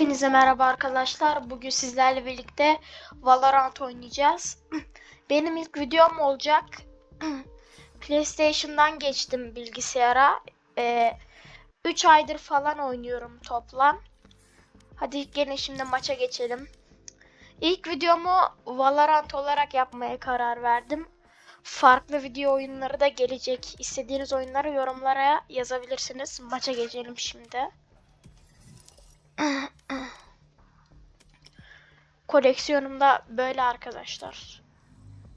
Hepinize merhaba arkadaşlar. Bugün sizlerle birlikte Valorant oynayacağız. Benim ilk videom olacak. PlayStation'dan geçtim bilgisayara. 3 aydır falan oynuyorum toplam. Hadi gelin şimdi maça geçelim. İlk videomu Valorant olarak yapmaya karar verdim. Farklı video oyunları da gelecek. İstediğiniz oyunları yorumlara yazabilirsiniz. Maça geçelim şimdi. Koleksiyonumda böyle arkadaşlar.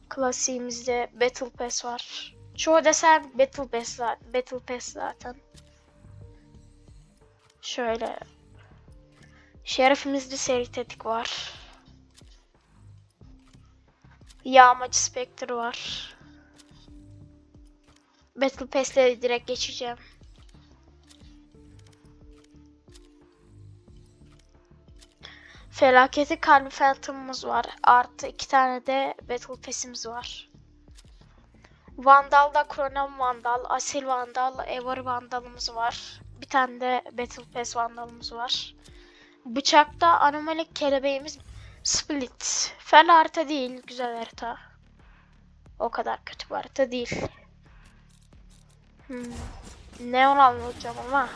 Klasiğimizde Battle Pass var. Çoğu desen Battle Pass, Battle Pass zaten. Şöyle. Şerefimizde seri tetik var. Yağmacı Spectre var. Battle Pass'le direkt geçeceğim. Felaketi kalbi Phantom'ımız var. Artı iki tane de Battle Pass'imiz var. Vandal'da Kronom Vandal, Asil Vandal, Ever Vandal'ımız var. Bir tane de Battle Pass Vandal'ımız var. Bıçakta anomalik kelebeğimiz Split. Fel harita değil, güzel harita. O kadar kötü bir harita değil. Hmm. Neon almayacağım ama.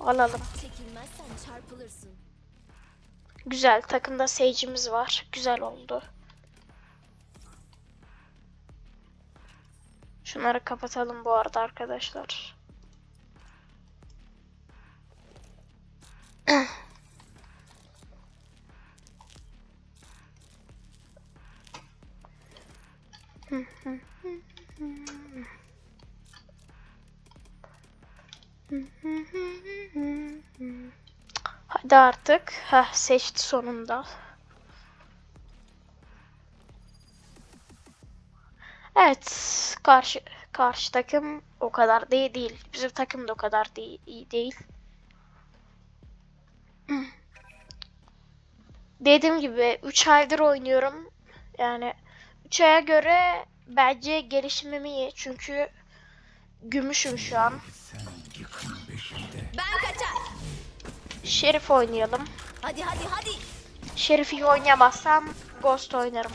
Alalım. Çekilmezsen çarpılırsın. Güzel. Takımda Sage'imiz var. Güzel oldu. Şunları kapatalım bu arada arkadaşlar. Hadi artık. Heh, seçti sonunda. Evet, karşı karşı takım o kadar da iyi değil. Bizim takım da o kadar da iyi, iyi değil. Dediğim gibi 3 aydır oynuyorum. Yani 3 aya göre bence gelişimim iyi. Çünkü gümüşüm şu an. Ben kaçar. Şerif oynayalım. Hadi hadi hadi. Şerif iyi oynayamazsam Ghost oynarım.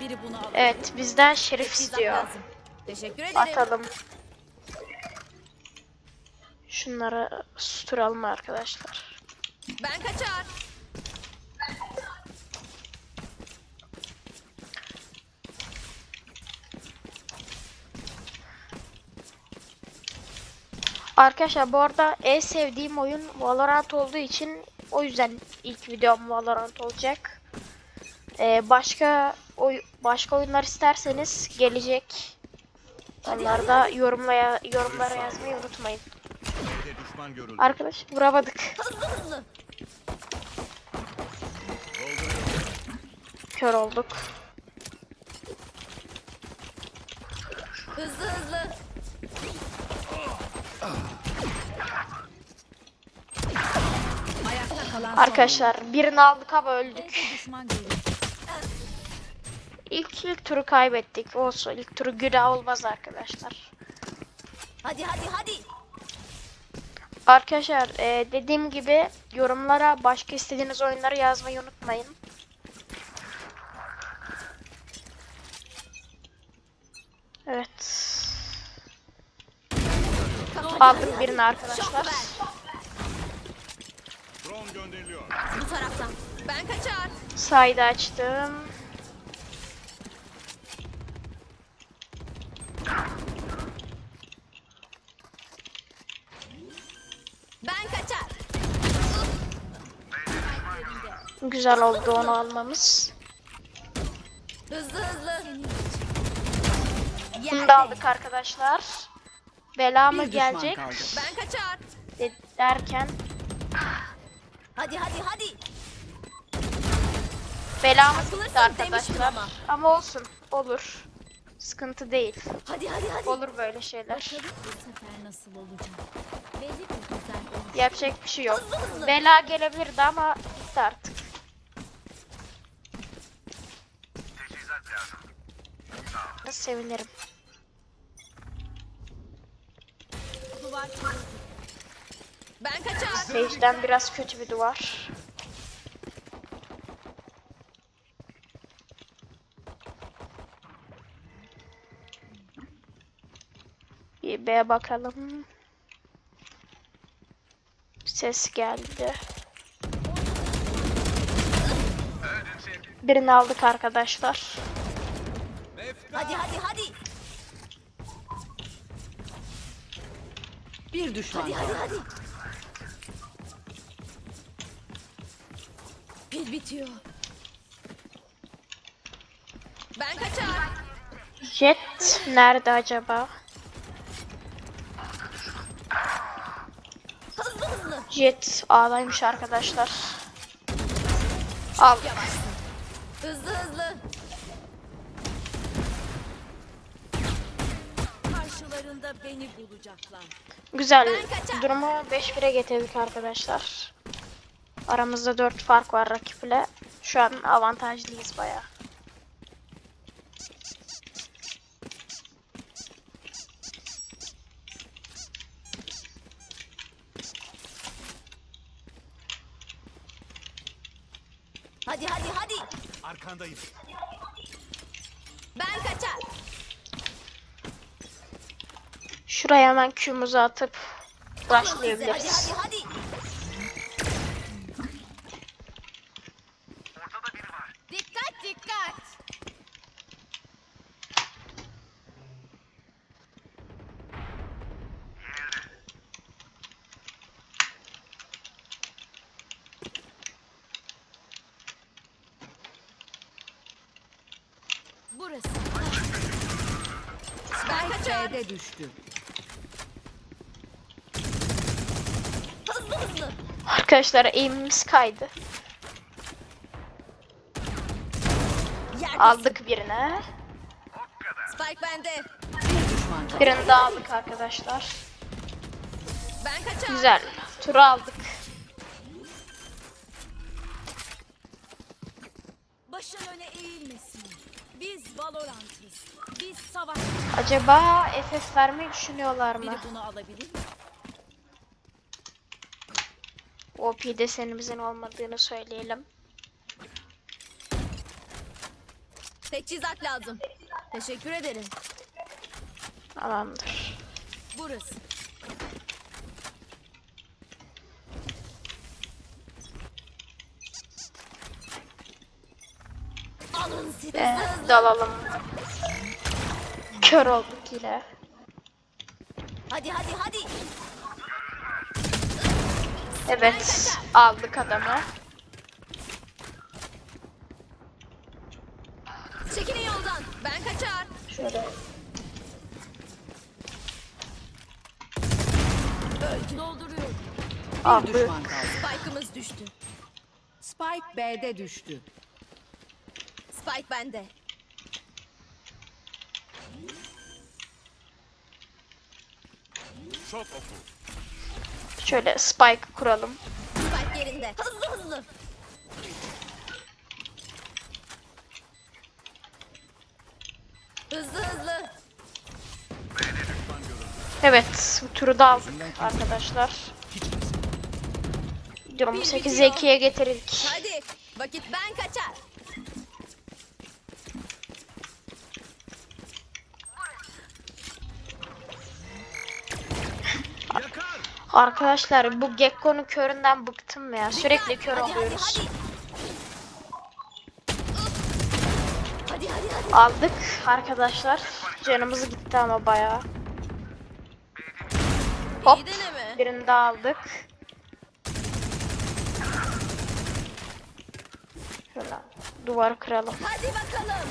Biri bunu al. Evet bizden Şerif Teçhizat istiyor. lazım. Teşekkür ederim. Atalım. Şunları susturalım arkadaşlar. Ben kaçar. Arkadaşlar bu arada en sevdiğim oyun Valorant olduğu için o yüzden ilk videom Valorant olacak. Ee, başka oy başka oyunlar isterseniz gelecek. Onları da yorumlaya yorumlara yazmayı unutmayın. Arkadaş vuramadık. Kör olduk. Hızlı hızlı. Ayakta kalan Arkadaşlar birini aldık ama öldük. İlk ilk turu kaybettik. Olsun ilk turu günah olmaz arkadaşlar. Hadi hadi hadi. Arkadaşlar e, dediğim gibi yorumlara başka istediğiniz oyunları yazmayı unutmayın. Evet. Aldım birini arkadaşlar. Gönderiliyor. Bu taraftan. Ben kaçar. Sayda açtım. Ben kaçar. Güzel oldu onu almamız. Hızlı hızlı. Bunu da aldık arkadaşlar. Bela mı gelecek. Ben kaçar. de- derken Hadi hadi hadi. belamız gitti arkadaşlar. ama. Ama olsun olur. Sıkıntı değil. Hadi hadi hadi. Olur böyle şeyler. Bu sefer nasıl olacak? Belli bir olacak. Yapacak bir şey yok. Hızlı hızlı. Bela gelebilirdi ama gitti artık. Sevinirim. Duvar kuruldu. Sage'den biraz kötü bir duvar. Bir B'ye bakalım. Ses geldi. Birini aldık arkadaşlar. Hadi hadi hadi. Bir düşman Hadi hadi hadi. Bitiyor. Ben kaçar. Jet nerede acaba? Hızlı hızlı. Jet A'daymış arkadaşlar. Al. Hızlı hızlı. Karşılarında beni bulacaklar. Güzel. Durumu 5-1'e getirdik arkadaşlar. Aramızda 4 fark var rakiple. Şu an avantajlıyız baya. Hadi hadi hadi. Arkandayım. Ben kaçar. Şuraya hemen Q'muzu atıp size. Hadi başlayabiliriz. hadi hadi. Dikkat dikkat. Burası. Ben düştü. Hızlı hızlı. Arkadaşlar aim'imiz kaydı. Aldık birine. Spike bende. Bir düşman kaldı. Birini daha aldık arkadaşlar. Ben kaçar. Güzel. Turu aldık. Başın öne eğilmesin. Biz Valorant'ız. Biz savaş. Acaba FF vermeyi düşünüyorlar mı? Biri bunu alabilir mi? OP desenimizin olmadığını söyleyelim. Teçhizat lazım. Teşekkür ederim. Tamamdır. Burası. Alın Hızlı hızlı. dalalım. Kör olduk yine. Hadi hadi hadi. Evet. Aldık adamı. Çekilin yoldan. Ben kaçar. Şöyle. Dolduruyorum. Bir Aldık. düşman kaldı. Spike'ımız düştü. Spike B'de düştü. Spike bende. Şöyle spike kuralım. Spike yerinde. Hızlı hızlı. Hızlı hızlı. Evet. Bu turu da aldık arkadaşlar. Durumu Bir 8'e bitiyor. 2'ye getirdik. Hadi. Vakit ben kaçar. Arkadaşlar bu Gekko'nun köründen bıktım ya. Sürekli kör oluyoruz. Aldık arkadaşlar. Canımız gitti ama bayağı. Hop. Birini daha aldık. Şöyle duvar kıralım. Hadi bakalım.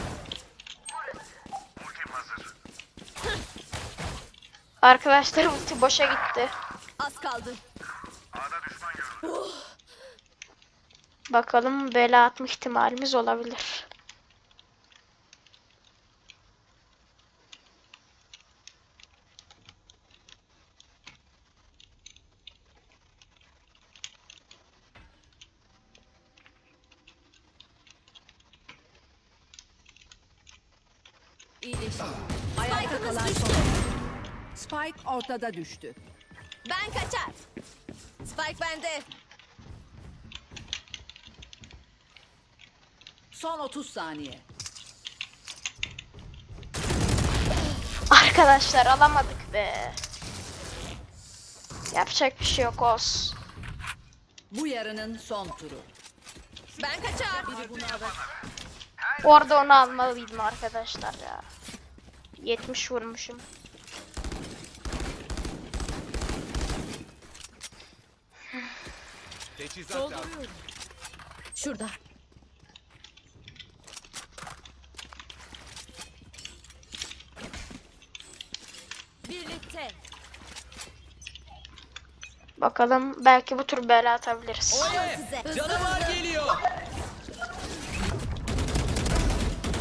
Arkadaşlar ulti boşa gitti. Az kaldı. Bakalım bela atma ihtimalimiz olabilir. İyileşin. Ayakta kalan son. Spike ortada düştü. Ben kaçar. Spike bende. Son 30 saniye. Arkadaşlar alamadık be. Yapacak bir şey yok olsun. Bu yarının son turu. Ben kaçar. Orada onu almalıydım arkadaşlar ya. 70 vurmuşum. Teçhizat lazım. Şurada. Birlikte. Bakalım belki bu tur bela atabiliriz. Size. Hızlı hızlı. geliyor.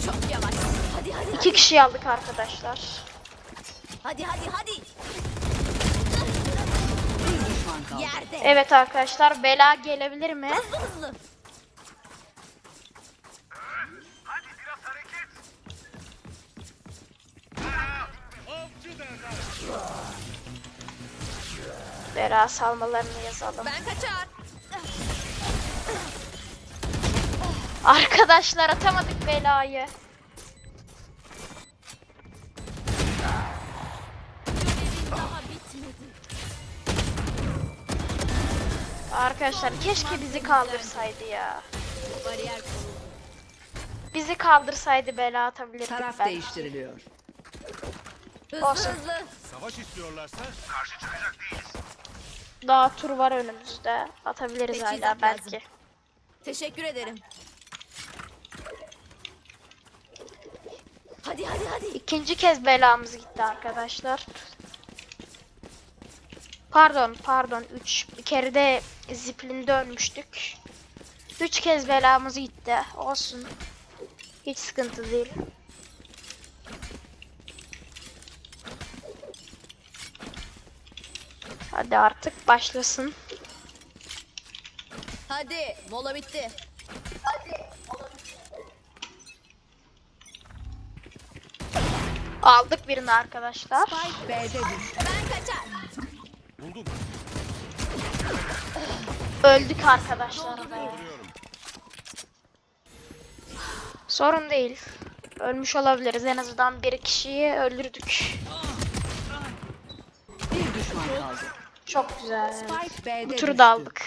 Çok yavaş. Hadi hadi İki kişi aldık arkadaşlar. hadi hadi hadi. Bir düşman kaldı. Yerde. Evet arkadaşlar bela gelebilir mi? Hızlı hızlı. Bela salmalarını yazalım. Ben kaçar. Arkadaşlar atamadık belayı. Arkadaşlar keşke bizi kaldırsaydı ya. Bariyer kuruldu. Bizi kaldırsaydı bela atabilirdik Taraf ben. değiştiriliyor. Hızlı Olsun. hızlı. Savaş istiyorlarsa Daha tur var önümüzde. Atabiliriz Teçhizat hala lazım. belki. Teşekkür ederim. Hadi hadi hadi. İkinci kez belamız gitti arkadaşlar. Pardon pardon 3 bir kere de ziplinde ölmüştük. 3 kez belamız gitti. Olsun. Hiç sıkıntı değil. Hadi artık başlasın. Hadi. Mola bitti. Aldık birini arkadaşlar. Spike B'de. Ben. Buldum. Öldük arkadaşlar. Sorun değil. Ölmüş olabiliriz. En azından bir kişiyi öldürdük. Bir düşman kaldı. Çok güzel. Bu turu da aldık.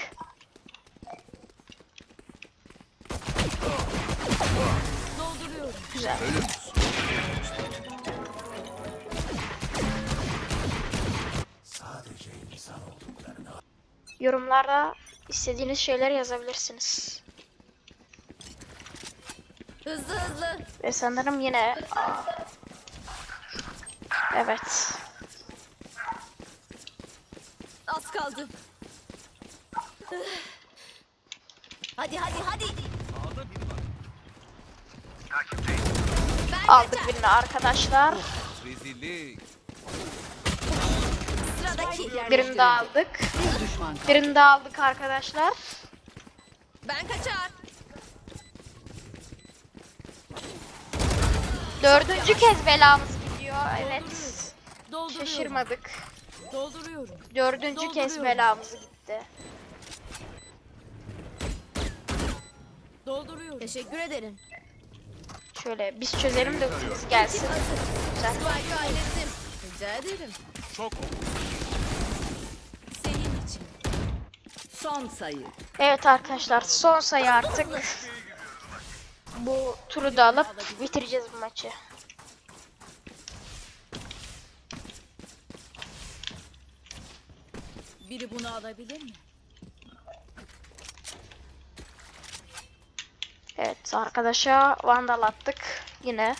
Dolduruyorum. Güzel. Yorumlarda istediğiniz şeyleri yazabilirsiniz. Hızlı hızlı. Ve sanırım yine... Aa. Evet. Az kaldı. Hadi hadi hadi. Sağda biri var. Ben Aldık birini arkadaşlar. Rezillik. Birini de aldık. Bir düşman kaldı. Birini de aldık arkadaşlar. Ben kaçar. Dördüncü kez belamız gidiyor. Evet. Dolduruyorum. Şaşırmadık. Dolduruyorum. Dördüncü kez belamız gitti. Dolduruyorum. Teşekkür ederim. Şöyle biz çözelim de ultimiz gelsin. Güzel. Rica ederim. Çok Son sayı. Evet arkadaşlar son sayı artık. Bu turu da alıp bitireceğiz bu maçı. Biri bunu alabilir mi? Evet arkadaşa vandal attık yine.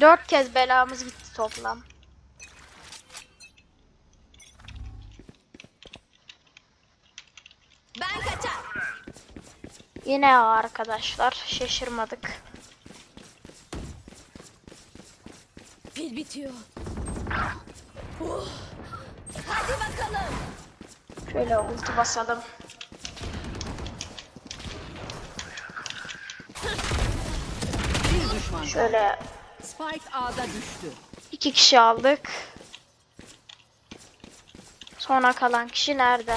Dört kez belamız gitti toplam. Ben kaçar. Yine arkadaşlar şaşırmadık. Pil bitiyor. Oh. Hadi bakalım. Şöyle ulti basalım. Bir düşman. Şöyle Spike A'da düştü. iki kişi aldık. Sona kalan kişi nerede?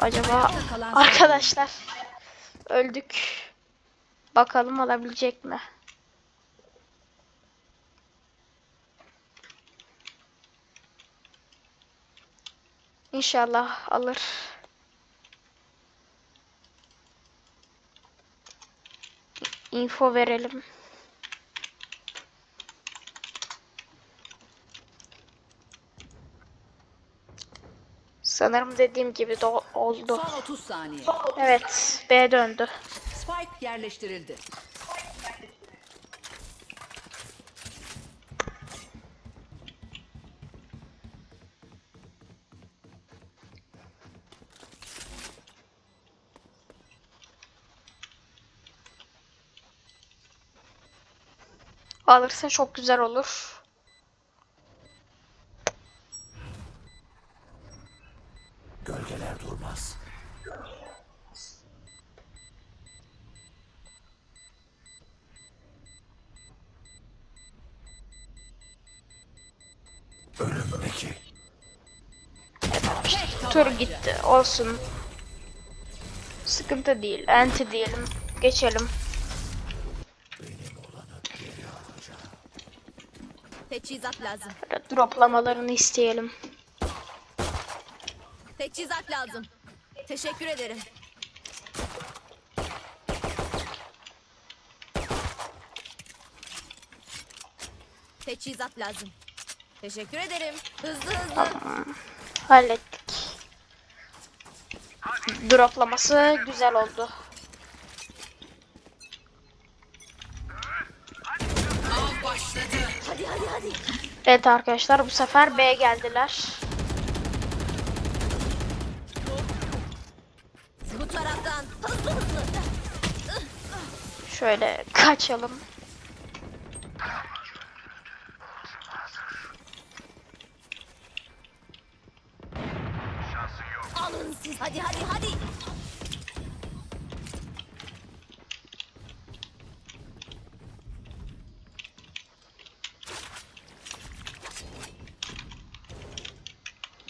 Acaba arkadaşlar öldük. Bakalım olabilecek mi? İnşallah alır. Info verelim. Sanırım dediğim gibi de oldu. Son 30 saniye. Evet, B döndü. Spike yerleştirildi. Alırsa çok güzel olur. Olsun. Sıkıntı değil. Anti diyelim. Geçelim. Teçhizat lazım. Droplamalarını isteyelim. Teçhizat lazım. Teşekkür ederim. Teçhizat lazım. Teşekkür ederim. Hızlı hızlı. Hallettik. Droplaması güzel oldu. Hadi hadi hadi. Evet arkadaşlar bu sefer B geldiler. Bu taraftan. Şöyle kaçalım. Alın siz. Hadi hadi hadi.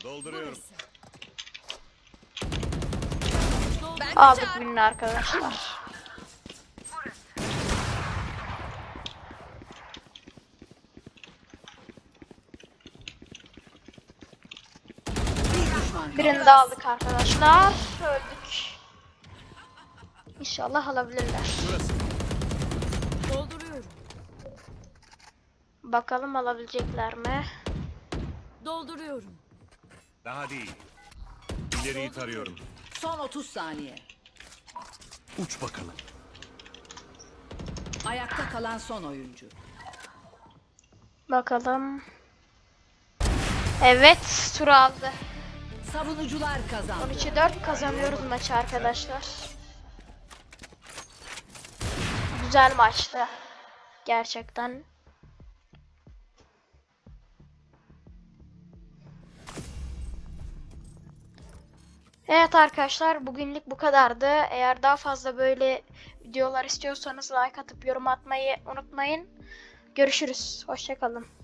Dolduruyorum. Ben Aldık birini arkadaşlar. Bir düşman kaldı. Birini de aldık arkadaşlar. Öldük. İnşallah alabilirler. Dolduruyorum. Bakalım alabilecekler mi? Dolduruyorum. Daha değil. İleriyi tarıyorum. Son 30 saniye. Uç bakalım. Ayakta kalan son oyuncu. Bakalım. Evet, tur aldı. Savunucular kazandı. 13'e 4 kazanıyoruz maçı arkadaşlar. Güzel maçtı. Gerçekten. Evet arkadaşlar bugünlük bu kadardı. Eğer daha fazla böyle videolar istiyorsanız like atıp yorum atmayı unutmayın. Görüşürüz. Hoşçakalın.